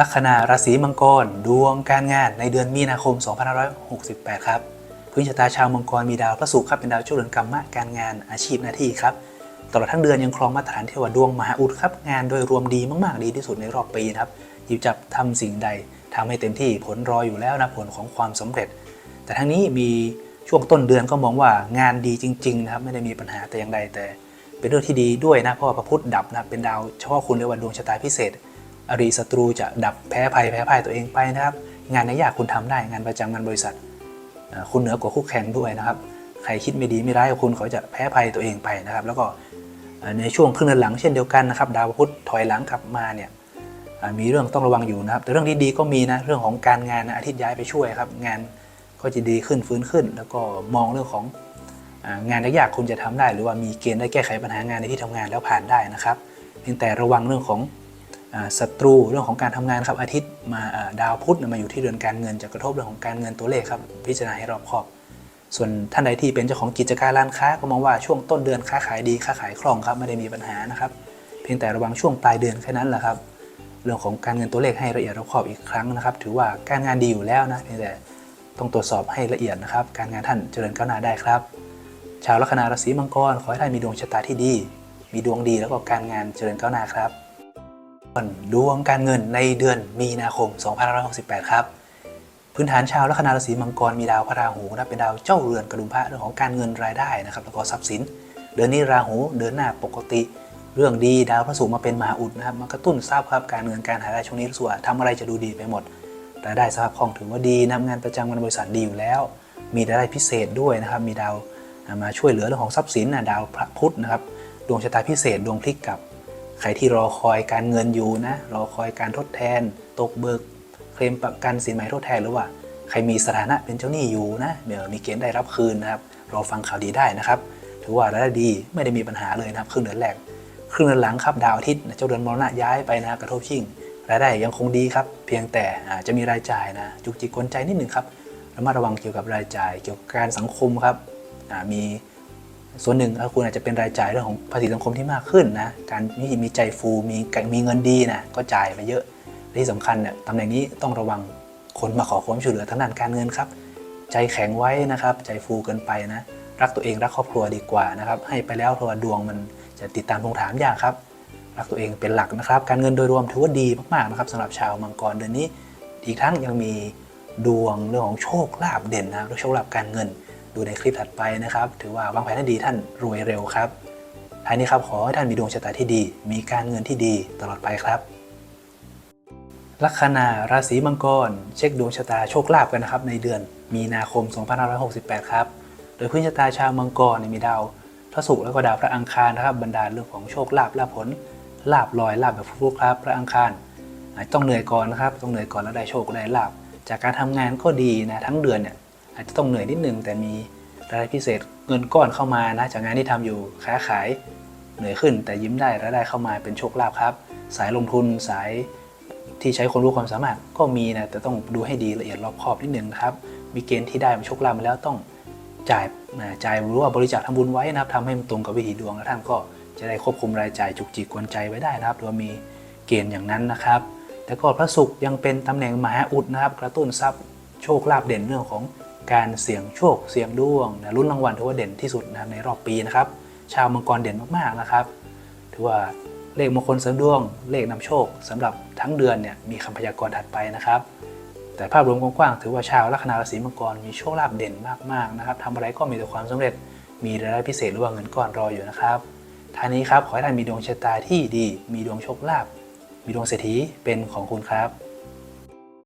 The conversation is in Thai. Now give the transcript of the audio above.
ลัคนาราศีมังกร ดวงการงานในเดือนมีนาคม 2568 ครับ พื้นชะตาชาวมังกรมีดาวพระศุกร์ครับเป็นดาวเจ้าเรือนกรรมะการงานอาชีพหน้าที่ครับตลอดทั้งเดือนยังครองมาตรฐานเทว่าดวงมหาอุดครับงานโดยรวมดีมากๆดีที่สุดในรอบปีนะครับหยิบจับทำสิ่งใดทำให้เต็มที่ผลรออยู่แล้วนะผลของความสำเร็จ แต่ทั้งนี้มีช่วงต้นเดือนก็มองว่างานดีจริงๆนะครับไม่ได้มีปัญหาแต่อย่างใดแต่ เป็นเรื่องที่ดีด้วยนะเพราะว่าพระพุธดับนะเป็นดาวเฉพาะคุณเรียกว่าดวงชะตาพิเศษ อริศัตรูจะดับแพ้ภัยแพ้ภัยตัวเองไปนะครับ งานในยากคุณทำได้งานประจำงานบริษัท คุณเหนือกว่าคู่แข่งด้วยนะครับ ใครคิดไม่ดีไม่ร้ายกับคุณเขาจะแพ้ภัยตัวเองไปนะครับ แล้วก็ในช่วงครึ่งเดือนหลังเช่นเดียวกันนะครับ ดาวพุธถอยหลังกลับมาเนี่ยมีเรื่องต้องระวังอยู่นะครับ แต่เรื่องดีๆก็มีนะเรื่องของการงานนะอาทิตย์ย้ายไปช่วยครับ งานก็จะดีขึ้นฟื้นขึ้น แล้วก็มองเรื่องของอ่างานยากๆคุณจะทำได้ หรือว่ามีเกณฑ์ได้แก้ไขปัญหางานในที่ทำงานแล้วผ่านได้นะครับเพียงแต่ระวังเรื่องของ ศัตรูเรื่องของการทำงานครับอาทิตย์มาดาวพุธมาอยู่ที่เรือนการเงินจะกระทบเรื่องของการเงินตัวเลขครับพิจารณาให้รอบคอบ ส่วนท่านใดที่เป็นเจ้าของกิจการร้านค้าก็มองว่าช่วงต้นเดือนค้าขายดีค้าขายคล่องครับไม่ได้มีปัญหานะครับเพียงแต่ระวังช่วงปลายเดือนแค่นั้นแหละครับเรื่องของการเงินตัวเลขให้ละเอียดรอบคอบอีกครั้งนะครับ ถือว่าการงานดีอยู่แล้วนะเพียงแต่ต้องตรวจสอบให้ละเอียดนะครับ การงานท่านเจริญก้าวหน้าได้ครับ ชาวลัคนาราศีมังกรขอให้ท่านมีดวงชะตาที่ดี มีดวงดีแล้วก็การงานเจริญก้าวหน้าครับ ดวงการเงินในเดือนมีนาคม 2568 ครับ พื้นฐานชาวลัคนาราศีมังกรมีดาวพระราหูนะเป็นดาวเจ้าเรือนกระดุมพระเรื่องของการเงินรายได้นะครับแล้วก็ทรัพย์สิน เดือนนี้ราหูเดินหน้าปกติ เรื่องดีดาวพระศุกร์มาเป็นมหาอุดนะครับมากระตุ้นทรัพย์ครับการเงินการหารายได้ช่วงนี้สึกว่าทำอะไรจะดูดีไปหมดรายได้สภาพคล่องถือว่าดีนะงานประจำงานบริษัทดีอยู่แล้ว มีรายได้พิเศษด้วยนะครับมีดาวมาช่วยเหลือเรื่องของทรัพย์สินนะดาวพระพุธนะครับดวงชะตาพิเศษดวงพลิกกลับ ใครที่รอคอยการเงินอยู่นะ รอคอยการทดแทน ตกเบิก เคลมประกันสินไหมทดแทนหรือว่า ใครมีสถานะเป็นเจ้าหนี้อยู่นะเดี๋ยวมีเกณฑ์ได้รับคืนนะครับรอฟังข่าวดีได้นะครับ ถือว่ารายได้ดีไม่ได้มีปัญหาเลยนะครับครึ่งเดือนแรกครึ่งเดือนหลังครับดาวอาทิตย์เจ้าเดือนมรณะย้ายไปนะกระทบชิ่งรายได้ยังคงดีครับ เพียงแต่จะมีรายจ่ายนะจุกจิกกวนใจนิดหนึ่งครับระมัดระวังเกี่ยวกับรายจ่ายเกี่ยวกับการสังคมครับมี ส่วนหนึ่งคุณอาจจะเป็นรายจ่ายเรื่องของภาษีสังคมที่มากขึ้นนะการมีมีใจฟูมีมีเงินดีนะก็จ่ายไปเยอะที่สำคัญเนี่ยตำแหน่งนี้ต้องระวังคนมาขอความช่วยเหลือทางด้านการเงินครับ ใจแข็งไว้นะครับ ใจฟูเกินไปนะรักตัวเองรักครอบครัวดีกว่านะครับ ให้ไปแล้วเพราะว่าดวงมันจะติดตามทวงถามยากครับ รักตัวเองเป็นหลักนะครับ การเงินโดยรวมถือว่าดีมากๆนะครับสำหรับชาวมังกรเดือนนี้ อีกทั้งยังมีดวงเรื่องของโชคลาภเด่นนะโชคลาภการเงิน ดูในคลิปถัดไปนะครับ ถือว่าวางแผนให้ดีท่านรวยเร็วครับท้ายนี้ครับขอให้ท่านมีดวงชะตาที่ดี มีการเงินที่ดีตลอดไปครับ ลัคนาราศีมังกร เช็คดวงชะตาโชคลาภกันนะครับในเดือนมีนาคม 2568 ครับ โดยพื้นชะตาชาวมังกรเนี่ยมีดาวพระศุกร์แล้วก็ดาวพระอังคารนะครับบรรดาเรื่องของโชคลาภลาภผลลาภลอยลาภแบบฟุกๆครับ พระอังคารต้องเหนื่อยก่อนนะครับ ต้องเหนื่อยก่อนแล้วได้โชคได้ลาภจากการทำงานก็ดีนะทั้งเดือนเนี่ย อาจจะต้องเหนื่อยนิดนึง แต่มีรายได้พิเศษเงินก้อนเข้ามานะจากงานที่ทำอยู่ค้าขายเหนื่อยขึ้น แต่ยิ้มได้รายได้เข้ามาเป็นโชคลาภครับ สายลงทุนสายที่ใช้ความรู้ความสามารถก็มีนะแต่ต้องดูให้ดีละเอียดรอบคอบนิดนึงนะครับมีเกณฑ์ที่ได้มาโชคลาภมาแล้วต้องจ่ายนะจ่ายหรือว่าบริจาคทำบุญไว้นะครับทำให้มันตรงกับวิถีดวงแล้วท่านก็จะได้ควบคุมรายจ่ายจุกจิกกวนใจไว้ได้นะครับหรือว่ามีเกณฑ์อย่างนั้นนะครับ แต่ก็พระศุกร์ยังเป็นตำแหน่งมหาอุดนะครับ กระตุ้นทรัพย์โชคลาภเด่นเรื่องของ การเสี่ยงโชคเสี่ยงดวงนะรุ่นรางวัลถือว่าเด่นที่สุดนะในรอบปีนะครับ ชาวมังกรเด่นมากๆนะครับ ถือว่าเลขมงคลเสริมดวง เลขนำโชคสำหรับทั้งเดือนเนี่ยมีคำพยากรณ์ถัดไปนะครับ แต่ภาพรวมกว้างๆถือว่าชาวลัคนาราศีมังกรมีโชคลาภเด่นมากๆนะครับทำอะไรก็มีแต่ความสำเร็จ มีรายได้พิเศษหรือว่าเงินก้อนรออยู่นะครับท่านี้ครับขอให้ท่านมีดวงชะตาที่ดี มีดวงโชคลาภมีดวงเศรษฐีเป็นของคุณครับ